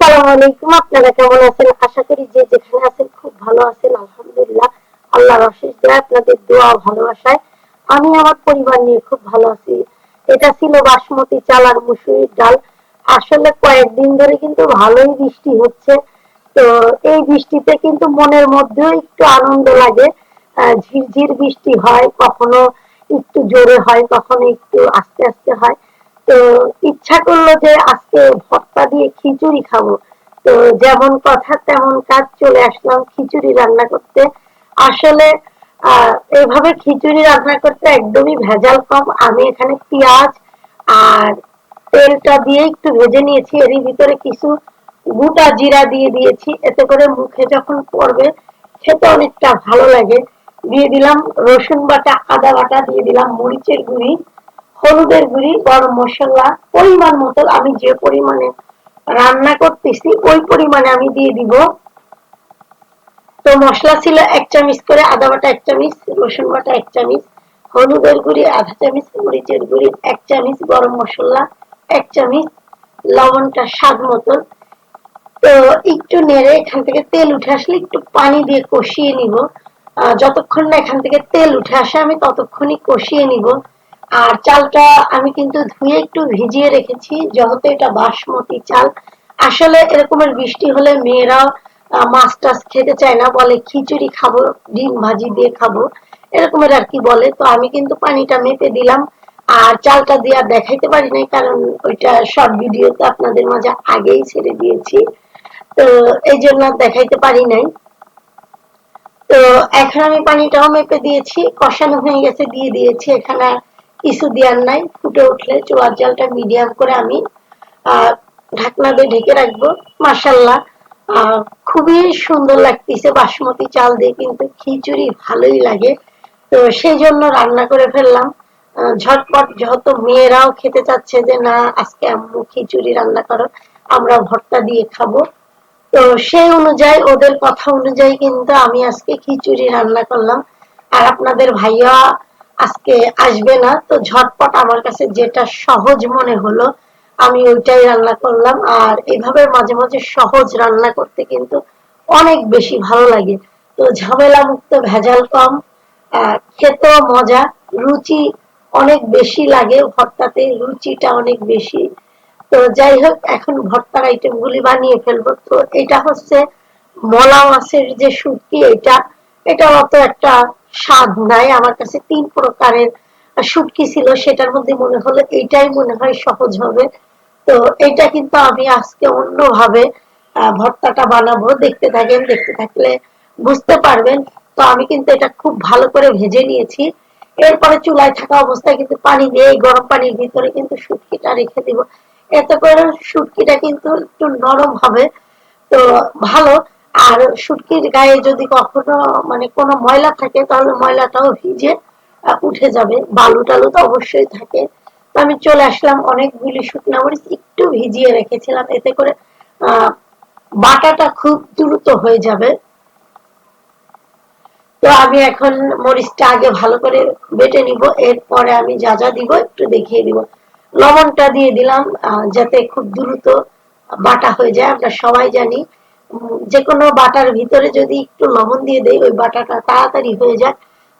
আসসালামু আলাইকুম, আপনারা কেমন আছেন? আশা করি যে যেখানে আছেন খুব ভালো আছেন, আলহামদুলিল্লাহ। আল্লাহর অশেষ দয়া, আপনাদের দোয়া ভালোবাসায়। আমি আমার পরিবার নিয়ে খুব ভালো আছি। এটা ছিল বাসমতি চাল আর মুসুরির ডাল। আসলে কয়েকদিন ধরে কিন্তু ভালোই বৃষ্টি হচ্ছে। তো এই বৃষ্টিতে কিন্তু মনের মধ্যেও একটু আনন্দ লাগে। ঝিরঝির বৃষ্টি হয়, কখনো একটু জোরে হয়, কখনো একটু আস্তে আস্তে হয়। তো ইচ্ছা করল যে আজকে ভর্তা দিয়ে খিচুড়ি খাব। তো যেমন কথা, তেমন কাজ চলে আসলাম খিচুড়ি রান্না করতে। আসলে, আহ এইভাবে খিচুড়ি রান্না করতে একদমই ভেজাল কম। আমি এখানে পেঁয়াজ আর তেলটা দিয়ে একটু ভেজে নিয়েছি। এরই ভিতরে কিছু গোটা জিরা দিয়ে দিয়েছি। এতে করে মুখে যখন পড়বে, খেতে অনেকটা ভালো লাগে। দিয়ে দিলাম রসুন বাটা, আদা বাটা, দিয়ে দিলাম মরিচের গুঁড়ি। হলুদের গুঁড়ি, গরম মশলা, পরিমাণ মতো আমি যে পরিমাণে রান্না করতেছি, ওই পরিমাণে আমি দিয়ে দিব। তো মশলা ছিল এক চামচ করে আদা বাটা এক চামচ, রসুন বাটা এক চামচ, হলুদের গুঁড়ি আধা চামচ, মরিচের গুঁড়ি এক চামচ, গরম মশলা এক চামচ, লবণটা স্বাদ মতন তো একটু নেড়ে এখান থেকে তেল উঠে আসলে একটু পানি দিয়ে কষিয়ে নিব। যতক্ষণ না এখান থেকে তেল উঠে আসে, আমি ততক্ষণই কষিয়ে নিব। আর চালটা আমি কিন্তু ধুয়ে একটু ভিজিয়ে রেখেছি যেহেতু এটা বাসমতি চাল। আসলে এরকমের বৃষ্টি হলে মেয়েরাও আহ, মাছ টাছ খেতে চায় না বলে খিচুড়ি খাব ডিম ভাজি দিয়ে খাব এরকমের আর কি বলে। তো আমি কিন্তু পানিটা মেপে দিলাম আর চালটা দিয়ে আর দেখাইতে পারি নাই কারণ ওইটা শর্ট ভিডিওতে আপনাদের মাঝে আগেই ছেড়ে দিয়েছি। তো এই জন্য দেখাইতে পারি নাই। তো এখন আমি পানিটাও মেপে দিয়েছি কষানো হয়ে গেছে দিয়ে দিয়েছি এখানে কিছু দেওয়ার নাই, ফুটে উঠলে চোয়ার জলটা মিডিয়াম করে আমি ঢাকনা দিয়ে ঢেকে রাখব। মাসাল্লাহ খুবই সুন্দর লাগতেছে বাসমতি চাল দিয়ে, কিন্তু খিচুড়ি ভালোই লাগে। তো সেই জন্য রান্না করে ফেললাম। ঝটপট যত মেয়েরাও খেতে চাচ্ছে যে, না, আজকে আম্মু খিচুড়ি রান্না করো, আমরা ভর্তা দিয়ে খাব। তো সেই অনুযায়ী, ওদের কথা অনুযায়ী কিন্তু আমি আজকে খিচুড়ি রান্না করলাম। আর আপনাদের ভাইয়া আজকে আসবে না, তো ঝটপট আমার কাছে যেটা সহজ মনে হলো, আমি ওইটাই রান্না করলাম। আর এইভাবে মাঝে মাঝে সহজ রান্না করতে কিন্তু অনেক বেশি ভালো লাগে। তো ঝামেলা মুক্ত ভেজাল কম খেতেও মজা, রুচি অনেক বেশি লাগে ভর্তাতে, রুচিটা অনেক বেশি। তো যাই হোক, এখন ভর্তার আইটেম গুলি বানিয়ে ফেলব। তো এটা হচ্ছে মলা মাছের যে শুটকি, এটা এটা অত একটা নাই আমার কাছে তিন প্রকারের শুটকি ছিল, সেটার মধ্যে মনে হলো এইটাই মনে হয় সহজ হবে। তো এটা কিন্তু আমি আজকে অন্যভাবে ভর্তাটা বানাবো। দেখতে থাকেন, দেখতে থাকলে বুঝতে পারবেন। তো আমি কিন্তু এটা খুব ভালো করে ভেজে নিয়েছি। এরপরে চুলায় থাকা অবস্থায় কিন্তু পানি দিয়ে গরম পানির ভিতরে কিন্তু শুটকিটা রেখে দিব। এতে করে শুটকিটা কিন্তু একটু নরম হবে। তো ভালো আর শুটকির গায়ে যদি কখনো মানে কোনো ময়লা থাকে, তাহলে ময়লাটাও ভিজে উঠে যাবে। বালু টালু তো অবশ্যই থাকে। তো আমি চলে আসলাম অনেকগুলি শুকনো মরিচ একটু ভিজিয়ে রেখেছিলাম। এতে করে বাটাটা খুব দ্রুত হয়ে যাবে। তো আমি এখন মরিচটা আগে ভালো করে বেটে নিব। এরপরে আমি যা যা দিব একটু দেখিয়ে দিব। লবণটা দিয়ে দিলাম যাতে খুব দ্রুত বাটা হয়ে যায়। আমরা সবাই জানি যে কোনো বাটার ভিতরে যদি একটু লবণ দিয়ে দেই, ওই বাটাটা তাড়াতাড়ি হয়ে যায়।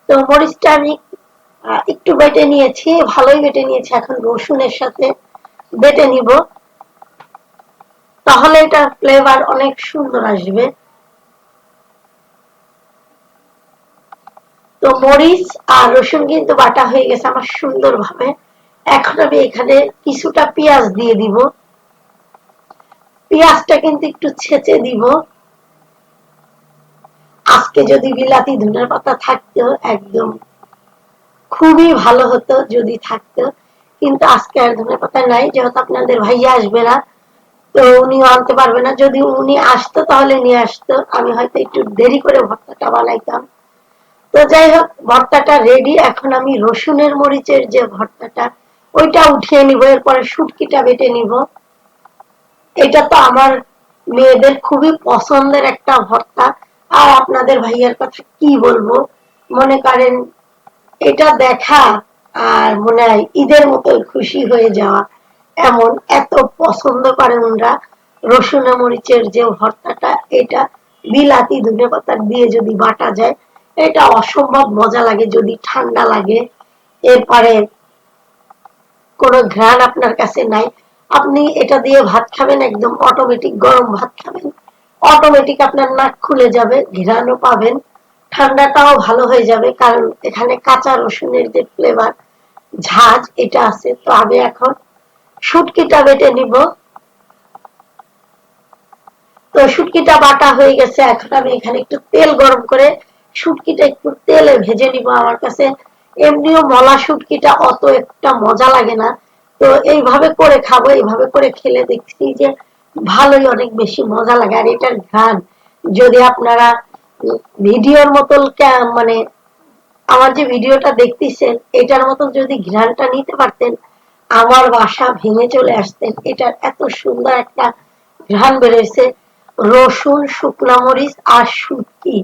তো মরিচটা আমি একটু বেটে নিয়েছি, ভালোই বেটে নিয়েছি। এখন রসুনের সাথে বেটে নিব। তাহলে এটা ফ্লেভার অনেক সুন্দর আসবে। তো মরিচ আর রসুন কিন্তু বাটা হয়ে গেছে আমার সুন্দরভাবে। এখন আমি এখানে কিছুটা পেঁয়াজ দিয়ে দিব। পেঁয়াজটা কিন্তু একটু ছেঁচে দিব। আজকে যদি বিলাতি ধনের পাতা থাকতো, একদম খুবই ভালো হতো যদি থাকতো। কিন্তু আজকে আর ধনের পাতা নাই, যেহেতু আপনাদের ভাইয়া আসবে না, তো উনিও আনতে পারবে না। যদি উনি আসতো, তাহলে নিয়ে আসতো। আমি হয়তো একটু দেরি করে ভর্তাটা বানাইতাম। তো যাই হোক, ভর্তাটা রেডি এখন আমি রসুনের মরিচের যে ভর্তাটা, ওইটা উঠিয়ে নিব। এরপরে শুটকিটা বেটে নিব। এটা তো আমার মেয়েদের খুবই পছন্দের একটা ভর্তা। আর আপনাদের ভাইয়ার কথা কি বলব? মনে করেন, এটা দেখা আর মনে হয় ঈদের মতো খুশি হয়ে যাওয়া। এমন এত পছন্দ করেন ওরা, রসুন মরিচের যে ভর্তাটা, এটা বিলাতি ধনে পাতা দিয়ে যদি বাটা যায়, এটা অসম্ভব মজা লাগে, যদি ঠান্ডা লাগে। এরপরে কোনো ঘ্রাণ আপনার কাছে নাই আপনি এটা দিয়ে ভাত খাবেন, একদম অটোমেটিক গরম ভাত খাবেন। অটোমেটিক আপনার নাক খুলে যাবে ঘ্রাণও পাবেন। ঠান্ডাটাও ভালো হয়ে যাবে, কারণ এখানে কাঁচা রসুনের যে ফ্লেভার ঝাঁজ, এটা আছে। তো আমি এখন শুটকিটা বেটে নিব। তো শুটকিটা বাটা হয়ে গেছে, এখন আমি এখানে একটু তেল গরম করে শুটকিটা একটু তেলে ভেজে নিব আমার কাছে। এমনিও মলা শুটকিটা অত একটা মজা লাগে না। তো এইভাবে করে খাব, এইভাবে করে খেলে দেখছি যে ভালোই অনেক বেশি মজা লাগে। আর এটার ঘ্রাণ, যদি আপনারা ভিডিওর মতন মানে আমার যে ভিডিওটা দেখতেছেন, এটার মতন যদি ঘ্রাণটা নিতে পারতেন, আমার বাসা ভেঙে চলে আসতেন। এটার এত সুন্দর একটা ঘ্রাণ বেরোয়েছে। রসুন, শুকনো মরিচ আর শুটকি,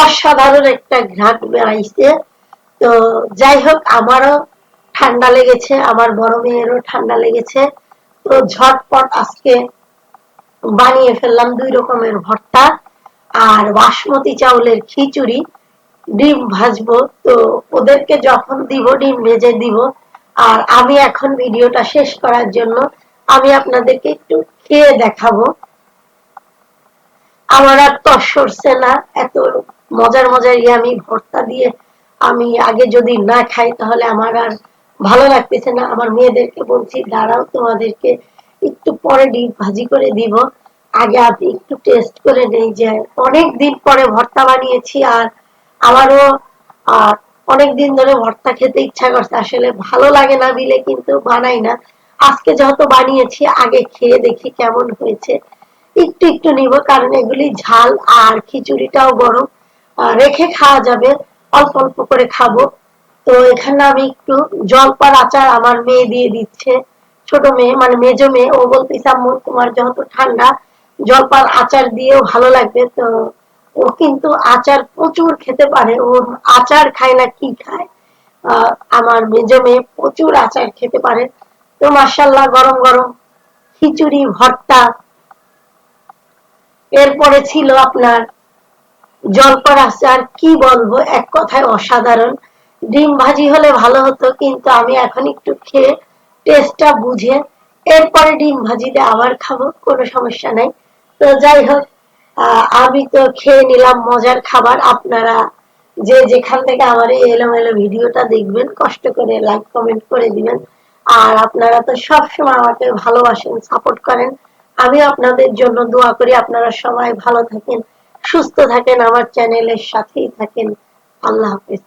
অসাধারণ একটা ঘ্রাণ বেড়াইছে তো যাই হোক, আমারও ঠান্ডা লেগেছে, আমার বড় মেয়েরও ঠান্ডা লেগেছে। তো ঝটপট আজকে বানিয়ে ফেললাম দুই রকমের ভর্তা আর বাসমতি চাউলের খিচুড়ি। ডিম ভাজবো, তো ওদেরকে যখন দিব, ডিম ভেজে দিব। আর আমি এখন ভিডিওটা শেষ করার জন্য আমি আপনাদেরকে একটু খেয়ে দেখাবো। আমার আর তস সরছে না, এত মজার মজার ইয়ে আমি ভর্তা দিয়ে আমি আগে যদি না খাই, তাহলে আমার আর ভালো লাগতেছে না। আমার মেয়েদেরকে বলছি, দাঁড়াও, তোমাদেরকে একটু পরে ডিম ভাজি করে দিব। আগে আপনি একটু টেস্ট করে নেই যে অনেক দিন পরে ভর্তা বানিয়েছি আর আমারও অনেক দিন ধরে ভর্তা খেতে ইচ্ছা করছে। আসলে ভালো লাগে না বিলে কিন্তু বানাই না। আজকে যেহেতু বানিয়েছি, আগে খেয়ে দেখি কেমন হয়েছে। একটু একটু নিব, কারণ এগুলি ঝাল আর খিচুড়িটাও গরম। রেখে খাওয়া যাবে। অল্প অল্প করে খাব। তো এখানে আমি একটু জলপার আচার আমার মেয়ে দিয়ে দিচ্ছে। ছোট মেয়ে মানে মেজো মেয়ে, ও আম্মু, তোমার যেহেতু ঠান্ডা, জলপার আচার দিয়েও ভালো লাগবে। তো ও কিন্তু আচার প্রচুর খেতে পারে। ও আচার খায় না, কি খায়? আমার মেজো মেয়ে প্রচুর আচার খেতে পারে। তো মার্শাল্লাহ গরম গরম খিচুড়ি, ভর্তা। এরপরে ছিল আপনার জলপার আচার, কি বলব, এক কথায় অসাধারণ। ডিম ভাজি হলে ভালো হতো, কিন্তু আমি এখন একটু খেয়ে টেস্টটা বুঝে এরপরে ডিম ভাজিতে আবার খাব, কোনো সমস্যা নাই। তো যাই হোক আমি তো খেয়ে নিলাম মজার খাবার। আপনারা যে যেখান থেকে আমার এই এলোমেলো ভিডিওটা দেখবেন, কষ্ট করে লাইক কমেন্ট করে দিবেন। আর আপনারা তো সবসময় আমাকে ভালোবাসেন সাপোর্ট করেন। আমি আপনাদের জন্য দোয়া করি, আপনারা সবাই ভালো থাকেন, সুস্থ থাকেন, আমার চ্যানেলের সাথেই থাকেন। আল্লাহ হাফিজ।